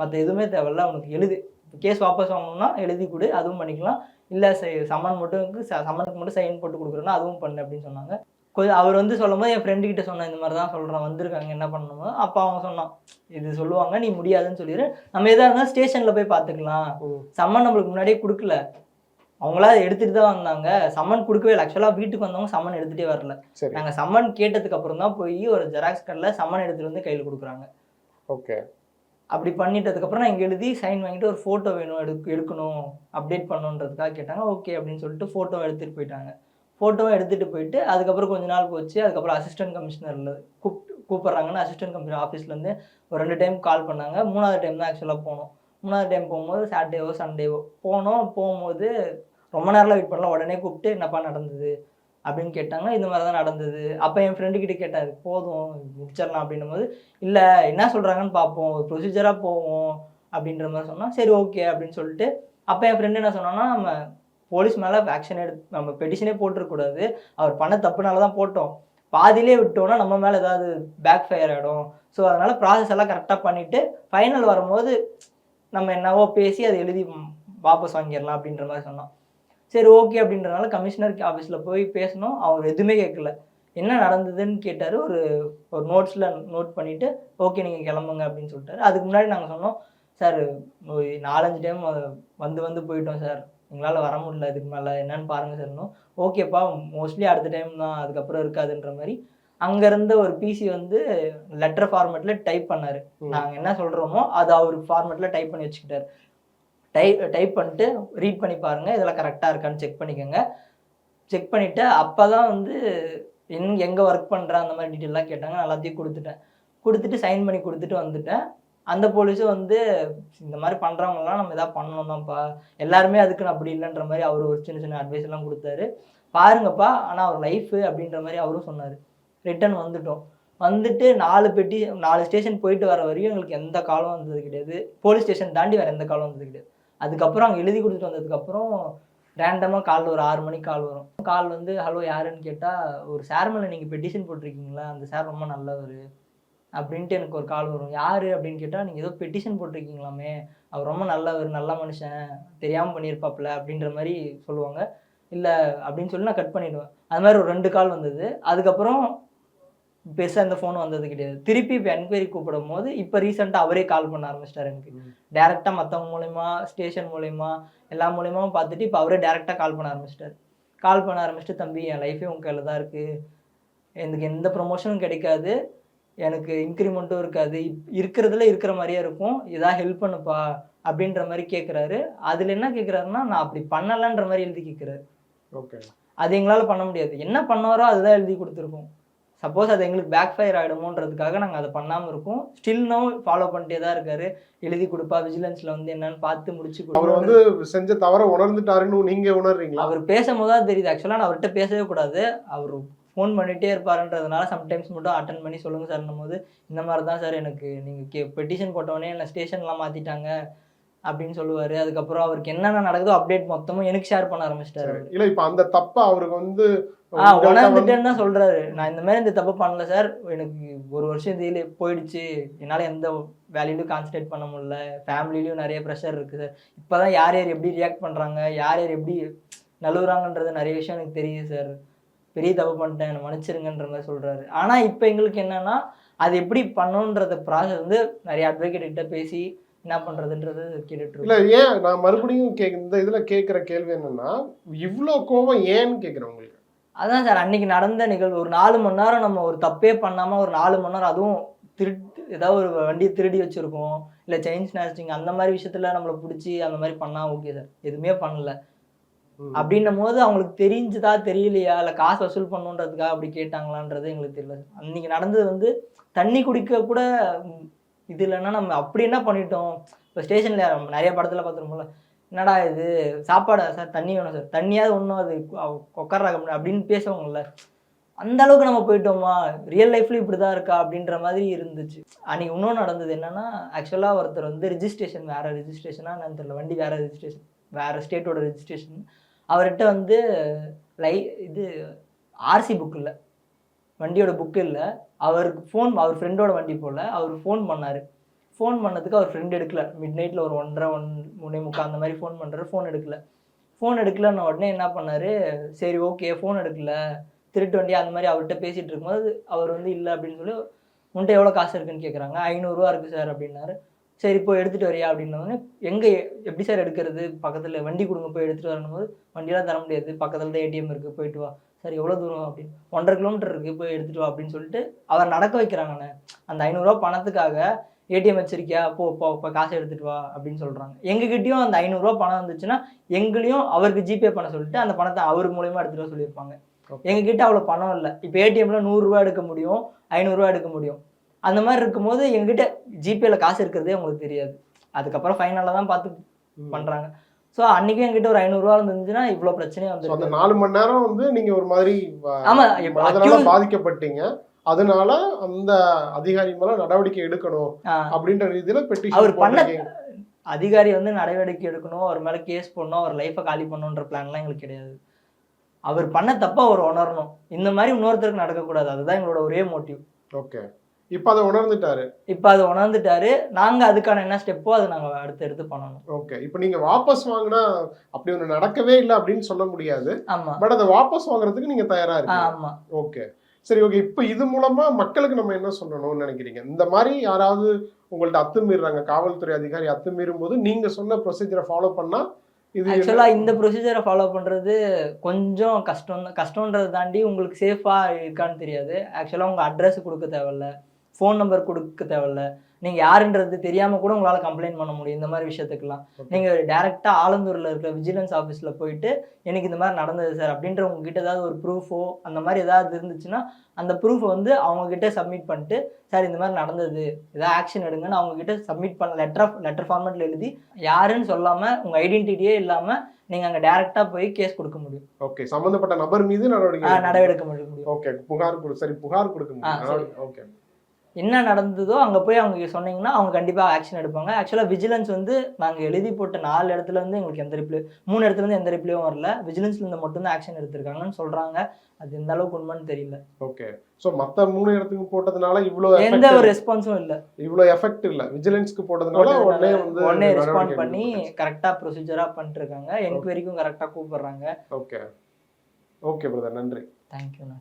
மற்ற எதுவுமே தேவையில்ல. உனக்கு எழுது கேஸ் வாபஸ் வாங்கணும்னா எழுதி கொடு. அதுவும் பண்ணிக்கலாம். இல்லை சம்மன் மட்டும் சம்மனுக்கு மட்டும் சைன் போட்டு கொடுக்குறேன்னா அதுவும் பண்ணு அப்படின்னு சொன்னாங்க. கொஞ்சம் அவர் வந்து சொல்லும் போது என் ஃப்ரெண்டு கிட்ட சொன்னேன் இந்த மாதிரி தான் சொல்கிறேன் வந்திருக்காங்க என்ன பண்ணணுமோ அப்போ அவங்க சொன்னான் இது சொல்லுவாங்க நீ முடியாதுன்னு சொல்லிடு நம்ம எதாக இருந்தாலும் ஸ்டேஷனில் போய் பார்த்துக்கலாம். சம்மன் நம்மளுக்கு முன்னாடியே கொடுக்கல. அவங்களா எடுத்துகிட்டு தான் வந்தாங்க. சம்மன் கொடுக்கவே இல்லை. ஆக்சுவலாக வீட்டுக்கு வந்தவங்க சம்மன் எடுத்துகிட்டே வரல. நாங்கள் சம்மன் கேட்டதுக்கு அப்புறம் தான் போய் ஒரு ஜெராக்ஸ் கடையில் சம்மன் எடுத்துகிட்டு வந்து கையில் கொடுக்குறாங்க. ஓகே. அப்படி பண்ணிட்டதுக்கப்புறம் நான் இங்கே எழுதி சைன் வாங்கிட்டு ஒரு ஃபோட்டோ வேணும் எடு எடுக்கணும் அப்டேட் பண்ணணுன்றதுக்காக கேட்டாங்க. ஓகே அப்படின்னு சொல்லிட்டு ஃபோட்டோ எடுத்துகிட்டு போயிட்டாங்க. ஃபோட்டோவும் எடுத்துகிட்டு போயிட்டு அதுக்கப்புறம் கொஞ்ச நாள் போச்சு. அதுக்கப்புறம் அசிஸ்டன்ட் கமிஷனர் கூப்பிட்டு கூப்பிட்றாங்கன்னு அசிஸ்டன்ட் கமிஷனர் ஆஃபீஸ்லேருந்து ஒரு ரெண்டு டைம் கால் பண்ணாங்க. மூணாவது டைம் தான் ஆக்சுவலாக போனோம். மூணாவது டைம் போகும்போது சாட்டர்டேவோ சண்டேவோ போனோம். போகும்போது ரொம்ப நேரம்லாம் வெயிட் பண்ணலாம் உடனே கூப்பிட்டு என்னப்பா நடந்தது? அப்படின்னு கேட்டாங்க. இந்த மாதிரி தான் நடந்தது. அப்போ என் ஃப்ரெண்டுக்கிட்ட கேட்டார் போதும் முடிச்சிடலாம் அப்படின்னும் போது இல்லை என்ன சொல்கிறாங்கன்னு பார்ப்போம். ஒரு ப்ரொசீஜராக போவோம். அப்படின்ற மாதிரி சொன்னால் சரி ஓகே அப்படின்னு சொல்லிட்டு அப்போ என் ஃப்ரெண்டு என்ன சொன்னான்னா நம்ம போலீஸ் மேலே ஆக்ஷன் எடுத்து நம்ம பெட்டிஷனே போட்டுருக்கூடாது அவர் பண்ண தப்புனால தான் போட்டோம். பாதியிலே விட்டோம்னா நம்ம மேலே ஏதாவது பேக் ஃபயர் ஆகிடும் ஸோ அதனால் ப்ராசஸ் எல்லாம் கரெக்டாக பண்ணிவிட்டு ஃபைனல் வரும்போது நம்ம என்னவோ பேசி அதை எழுதி வாபஸ் வாங்கிடலாம் அப்படின்ற மாதிரி சொன்னோம் சரி ஓகே அப்படின்றனால கமிஷனர் ஆஃபீஸில் போய் பேசணும். அவர் எதுவுமே கேட்கல. என்ன நடந்ததுன்னு கேட்டார். ஒரு ஒரு நோட்ஸில் நோட் பண்ணிவிட்டு ஓகே நீங்கள் கிளம்புங்க அப்படின்னு சொல்லிட்டாரு. அதுக்கு முன்னாடி நாங்கள் சொன்னோம் சார் ஒரு நாலஞ்சு டைம் வந்து வந்து போயிட்டோம் சார். எங்களால் வர முடியல இதுக்கு மேலே என்னன்னு பாருங்கள் சார்னும் ஓகேப்பா மோஸ்ட்லி அடுத்த டைம் தான் அதுக்கப்புறம் இருக்காதுன்ற மாதிரி. அங்கே இருந்த ஒரு பிசி வந்து லெட்டர் ஃபார்மேட்டில் டைப் பண்ணார். நாங்கள் என்ன சொல்கிறோமோ அதை அவர் ஃபார்மேட்டில் டைப் பண்ணி வச்சுக்கிட்டாரு. டை டைப் பண்ணிட்டு ரீட் பண்ணி பாருங்கள் இதெல்லாம் கரெக்டாக இருக்கான்னு செக் பண்ணிக்கோங்க. செக் பண்ணிவிட்டு அப்போ தான் வந்து எங் எங்கே ஒர்க் பண்ணுறேன் அந்த மாதிரி டீட்டெயிலாம் கேட்டாங்க. நான் எல்லாத்தையும் கொடுத்துட்டேன். கொடுத்துட்டு சைன் பண்ணி கொடுத்துட்டு வந்துட்டேன். அந்த போலீஸும் வந்து இந்த மாதிரி பண்ணுறவங்கலாம் நம்ம எதாவது பண்ணணும் தான்ப்பா எல்லாருமே அதுக்குன்னு அப்படி இல்லைன்ற மாதிரி அவர் ஒரு சின்ன சின்ன அட்வைஸ் எல்லாம் கொடுத்தாரு. பாருங்கப்பா ஆனால் அவர் லைஃபு அப்படின்ற மாதிரி அவரும் சொன்னார். ரிட்டர்ன் வந்துட்டோம். வந்துட்டு நாலு பெட்டி நாலு ஸ்டேஷன் போயிட்டு வர வரையும் எங்களுக்கு எந்த காலம் வந்தது கிடையாது. போலீஸ் ஸ்டேஷன் தாண்டி வேறு எந்த காலம் வந்தது கிடையாது. அதுக்கப்புறம் அங்கே எழுதி கொடுத்துட்டு வந்ததுக்கப்புறம் ரேண்டமாக காலில் ஒரு ஆறு மணிக்கு கால் வரும். கால் வந்து ஹலோ யாருன்னு கேட்டால் ஒரு சார் மேலே நீங்கள் பெட்டிஷன் போட்டிருக்கீங்களா? அந்த சார் ரொம்ப நல்லவர். அப்படின்ட்டு எனக்கு ஒரு கால் வரும். யார் அப்படின்னு கேட்டால் நீங்கள் ஏதோ பெட்டிஷன் போட்டிருக்கீங்களாமே. அவர் ரொம்ப நல்லவர் நல்ல மனுஷன் தெரியாமல் பண்ணியிருப்பாப்புல அப்படின்ற மாதிரி சொல்லுவாங்க. இல்லை அப்படின்னு சொல்லி நான் கட் பண்ணிடுவேன். அது மாதிரி ஒரு ரெண்டு கால் வந்தது. அதுக்கப்புறம் பெருசாக இந்த ஃபோன் வந்தது கிடையாது. திருப்பி இப்போ என்கொயரி கூப்பிடும் போது இப்போ ரீசெண்டாக அவரே கால் பண்ண ஆரம்பிச்சிட்டார் எனக்கு. டேரெக்டாக மற்றவங்க மூலயமா ஸ்டேஷன் மூலயமா எல்லா மூலயமாவும் பார்த்துட்டு இப்போ அவரே டேரெக்டாக கால் பண்ண ஆரம்பிச்சிட்டார். கால் பண்ண ஆரம்பிச்சுட்டு தம்பி என் லைஃபே உங்கள் கையில் தான் இருக்குது எனக்கு எந்த ப்ரொமோஷனும் கிடைக்காது. எனக்கு இன்க்ரிமெண்ட்டும் இருக்காது. இருக்கிறதுல இருக்கிற மாதிரியே இருக்கும். ஏதாவது ஹெல்ப் பண்ணுப்பா அப்படின்ற மாதிரி கேட்குறாரு அதில் என்ன கேட்குறாருன்னா நான் அப்படி பண்ணலைன்ற மாதிரி எழுதி கேட்குறாரு ஓகே அது எங்களால் பண்ண முடியாது. என்ன பண்ணாரோ அதுதான் எழுதி கொடுத்துருக்கோம். சப்போஸ் அது எங்களுக்கு பேக் ஃபயர் ஆகிடுமோன்றதுக்காக நாங்கள் அதை பண்ணாமல் இருக்கோம். ஸ்டில் நோ ஃபாலோ பண்ணிட்டே தான் இருக்காரு. எழுதி கொடுப்பா விஜிலன்ஸில் வந்து என்னன்னு பார்த்து முடிச்சு. அவர் வந்து செஞ்ச தவற உணர்ந்துட்டாருன்னு நீங்க உணர்றீங்களா? அவர் பேசும்போது தான் தெரியுது. ஆக்சுவலாக நான் அவர்கிட்ட பேசவே கூடாது. அவர் ஃபோன் பண்ணிகிட்டே இருப்பாருன்றதுனால சம்டைம்ஸ் மட்டும் அட்டன் பண்ணி சொல்லுங்கள் சார்னும் போது இந்த மாதிரி தான் சார் எனக்கு நீங்கள் கே பெட்டிஷன் போட்டவொடனே என்ன ஸ்டேஷன்லாம் மாற்றிட்டாங்க அப்படின்னு சொல்லுவார். அதுக்கப்புறம் அவருக்கு என்னென்ன நடக்குதோ அப்டேட் மொத்தமும் எனக்கு ஷேர் பண்ண ஆரம்பிச்சிட்டாரு. இல்ல இப்ப அந்த தப்ப அவருக்கு வந்து ஆ உணர்ந்துட்டேன்னு தான் சொல்றாரு. நான் இந்த மாதிரி இந்த தப்பு பண்ணல சார் எனக்கு ஒரு வருஷம் இதில் போயிடுச்சு. என்னால் எந்த வேலையிலும் கான்சன்ட்ரேட் பண்ண முடியல. ஃபேமிலிலையும் நிறைய ப்ரெஷர் இருக்குது சார் இப்போ தான் யார் யார் எப்படி ரியாக்ட் பண்ணுறாங்க யார் யார் எப்படி நழுவுறாங்கன்றது நிறைய விஷயம் எனக்கு தெரியுது சார் பெரிய தப்பு பண்ணிட்டேன் மன்னிச்சிருங்கன்ற மாதிரி சொல்கிறாரு ஆனால் இப்போ எங்களுக்கு என்னன்னா அது எப்படி பண்ணணுன்றத ப்ராசஸ் வந்து நிறைய அட்வொகேட் கிட்ட பேசி என்ன பண்ணுறதுன்றது கேட்டுட்டு இல்ல ஏன் நான் மறுபடியும் கேக் இந்த இதுல கேக்குற கேள்வி என்னன்னா இவ்ளோ கோவம் ஏன்னு கேக்குறேன் உங்களுக்கு. அதான் சார் அன்னைக்கு நடந்த நிகழ்வு ஒரு நாலு மணி நேரம் நம்ம ஒரு தப்பே பண்ணாம ஒரு நாலு மணி நேரம் அதுவும் திருட்டு ஏதாவது ஒரு வண்டியை திருடி வச்சிருக்கோம் இல்லை செயின் ஸ்நாச்சிங் அந்த மாதிரி விஷயத்துல நம்மளை பிடிச்சி அந்த மாதிரி பண்ணா ஓகே சார். எதுவுமே பண்ணல. அப்படின்னும் போது அவங்களுக்கு தெரிஞ்சுதா தெரியலையா? இல்லை காசு வசூல் பண்ணுன்றதுக்காக அப்படி கேட்டாங்களான்றது எங்களுக்கு தெரியல. அன்னைக்கு நடந்தது வந்து தண்ணி குடிக்க கூட இது இல்லைன்னா நம்ம அப்படி என்ன பண்ணிட்டோம்? இப்போ ஸ்டேஷனில் நிறைய படத்தில் பார்த்துருப்போம்ல. என்னடா இது? சாப்பாடா சார் தண்ணி வேணும் சார். தண்ணியாவது ஒன்றும் அது உட்காராக அப்படின்னு பேசுவாங்கல்ல. அந்த அளவுக்கு நம்ம போயிட்டோமா? ரியல் லைஃப்ல இப்படி தான் இருக்கா? அப்படின்ற மாதிரி இருந்துச்சு. அன்னைக்கு இன்னொன்று நடந்தது என்னன்னா ஆக்சுவலாக ஒருத்தர் வந்து ரிஜிஸ்ட்ரேஷன் வேற ரிஜிஸ்ட்ரேஷனா என்னன்னு தெரியல. வண்டி வேற ரிஜிஸ்ட்ரேஷன் வேறு ஸ்டேட்டோட ரெஜிஸ்ட்ரேஷன் அவர்கிட்ட வந்து லை இது ஆர்சி புக் இல்லை. வண்டியோட புக்கு இல்லை. அவருக்கு ஃபோன் அவர் ஃப்ரெண்டோட வண்டி போகல அவர் ஃபோன் பண்ணார். ஃபோன் பண்ணதுக்கு அவர் ஃப்ரெண்ட் எடுக்கல. மிட் நைட்டில் ஒரு ஒன்றரை ஒன் மூணே முக்கால் அந்த மாதிரி ஃபோன் பண்ணுறாரு ஃபோன் எடுக்கல. ஃபோன் எடுக்கலன்ன உடனே என்ன பண்ணாரு? சரி ஓகே ஃபோன் எடுக்கல. திருட்டு வண்டி அந்த மாதிரி அவர்கிட்ட பேசிகிட்டு இருக்கும்போது அவர் வந்து இல்லை அப்படின்னு சொல்லி உன்ட்ட எவ்வளோ காசு இருக்குன்னு கேட்குறாங்க ஐநூறுரூவா இருக்குது சார் அப்படின்னாரு. சரி இப்போ எடுத்துகிட்டு வரியா? அப்படின்னோடனே எங்கே எப்படி சார் எடுக்கிறது? பக்கத்தில் வண்டி கொடுங்க போய் எடுத்துகிட்டு வரணும் போது வண்டியெல்லாம் தர முடியாது. பக்கத்தில் தான் ஏடிஎம் இருக்குது போயிட்டு வா. சரி எவ்வளோ தூரம்? அப்படின்னு. ஒன்றரை கிலோமீட்டர் இருக்குது போய் எடுத்துகிட்டு வா அப்படின்னு சொல்லிட்டு அவர் நடக்க வைக்கிறாங்கண்ணே அந்த ஐநூறுரூவா பணத்துக்காக ஏடிஎம் வச்சிருக்கியா? போ போ இப்போ காசை எடுத்துட்டு வா அப்படின்னு சொல்கிறாங்க எங்ககிட்டயும் அந்த ஐநூறுரூவா பணம் வந்துச்சுன்னா எங்களையும் அவருக்கு ஜிபே பண்ண சொல்லிட்டு அந்த பணத்தை அவர் மூலியமா எடுத்துட்டு வர சொல்லியிருப்பாங்க. எங்ககிட்ட அவ்வளோ பணம் இல்லை. இப்போ ஏடிஎம்ல நூறுரூவா எடுக்க முடியும் ஐநூறுரூவா எடுக்க முடியும். அந்த மாதிரி இருக்கும்போது எங்ககிட்ட ஜிபேல காசு இருக்கிறதே உங்களுக்கு தெரியாது. அதுக்கப்புறம் ஃபைனலாக தான் பார்த்து. பண்ணுறாங்க ஸோ அன்னைக்கும் என்கிட்ட ஒரு ஐநூறுரூவா இருந்துச்சுன்னா இவ்வளோ பிரச்சனையும் So, அந்த வந்து நாலு மணி நேரம் வந்து நீங்க ஒரு மாதிரி வ- ஆமா, இப்ப மனதளவுல accused- பாதிக்கப்பட்டீங்க. அதனால அந்த அதிகாரி மேல நடவடிக்கை எடுக்கணும் அப்படின்ற ரீதியில பெட்டிஷன் அவர் பண்ண அதிகாரி வந்து நடவடிக்கை எடுக்கணும் அவர் மேலே கேஸ் போடணும் அவர் லைஃப்பை காலி பண்ணணுன்ற பிளான்லாம் எங்களுக்கு கிடையாது. அவர் பண்ண தப்ப அவர் உணரணும். இந்த மாதிரி இன்னொருத்தருக்கு நடக்கக்கூடாது. அதுதான் எங்களோட ஒரே மோட்டிவ் ஓகே இப்ப அதை உணர்ந்துட்டாரு. இப்போ அதை உணர்ந்துட்டாரு. நாங்கள் அதுக்கான என்ன ஸ்டெப்போ அதை நாங்கள் அடுத்து எடுத்து பண்ணணும். ஓகே இப்ப நீங்க வாபஸ் வாங்கினா அப்படி ஒண்ணு நடக்கவே இல்லை அப்படின்னு சொல்ல முடியாது. ஆமாம் பட் அதை வாபஸ் வாங்குறதுக்கு நீங்க தயாரா ஆ இருக்கீங்க. ஆமாம் ஓகே சரி ஓகே இப்போ இது மூலமா மக்களுக்கு நம்ம என்ன சொல்லணும்னு நினைக்கிறீங்க? இந்த மாதிரி யாராவது உங்கள்ட்ட அத்துமீறுறாங்க காவல்துறை அதிகாரி அத்துமீறும் போது நீங்க சொன்ன ப்ரொசீஜரை ஃபாலோ பண்ணா இது ஆக்சுவலாக இந்த ப்ரொசீஜரை ஃபாலோ பண்ணுறது கொஞ்சம் கஷ்டம் கஷ்டன்றதை தாண்டி உங்களுக்கு சேஃபாக இருக்கான்னு தெரியாது. ஆக்சுவலாக உங்கள் அட்ரஸ் கொடுக்க தேவையில்ல. ஃபோன் நம்பர் கொடுக்க தேவையில்ல. நீங்கள் யாருன்றது தெரியாமல் கூட உங்களால் கம்ப்ளைண்ட் பண்ண முடியும். இந்த மாதிரி விஷயத்துக்கெல்லாம். நீங்கள் டேரெக்டாக ஆலந்தூரில் இருக்கிற விஜிலன்ஸ் ஆஃபீஸில் போயிட்டு எனக்கு இந்த மாதிரி நடந்தது சார் அப்படின்ற உங்ககிட்ட ஏதாவது ஒரு ப்ரூஃபோ அந்த மாதிரி ஏதாவது இருந்துச்சுன்னா அந்த ப்ரூஃபை வந்து அவங்கக்கிட்ட சப்மிட் பண்ணிட்டு சார் இந்த மாதிரி நடந்தது. ஏதாவது ஆக்ஷன் எடுங்கன்னு அவங்கக்கிட்ட சப்மிட் பண்ண லெட்டர் லெட்டர் ஃபார்மேட்டில் எழுதி யாருன்னு சொல்லாமல் உங்கள் ஐடென்டிட்டியே இல்லாமல் நீங்கள் அங்கே டேரெக்டாக போய் கேஸ் கொடுக்க முடியும். ஓகே சம்பந்தப்பட்ட நபர் மீது நடவடிக்கை. நடவடிக்கை முடியும். ஓகே புகார் சரி புகார் கொடுக்க. முடியும். ஓகே என்ன நடந்ததோ அங்கே போய் அவங்க சொன்னீங்கன்னா அவங்க கண்டிப்பாக ஆக்ஷன் எடுப்பாங்க. ஆக்சுவலாக விஜிலன்ஸ் வந்து நாங்கள் எழுதி போட்ட நாலு இடத்துல இருந்து எங்களுக்கு எந்த ரிப்ளை மூணு இடத்துல இருந்து எந்த ரிப்ளையும் வரல. விஜிலன்ஸ்ல இருந்து மட்டும்தான் ஆக்ஷன் எடுத்திருக்காங்கன்னு சொல்கிறாங்க அது எந்த அளவுக்கு உண்மைன்னு தெரியல. ஓகே சோ மத்த மூணு இடத்துக்கு போட்டதுனால இவ்வளோ எந்த ஒரு ரெஸ்பான்ஸும் இல்லை. இவ்வளோ எஃபெக்ட் இல்ல. விஜிலன்ஸ்க்கு போட்டதுனால உடனே வந்து உடனே ரெஸ்பாண்ட் பண்ணி. கரெக்டாக ப்ரொசீஜராக பண்ணிட்டு இருக்காங்க என்கொயரிக்கும் கரெக்டாக கூப்பிடுறாங்க. ஓகே ஓகே பிரதர் நன்றி. தேங்க்யூண்ணா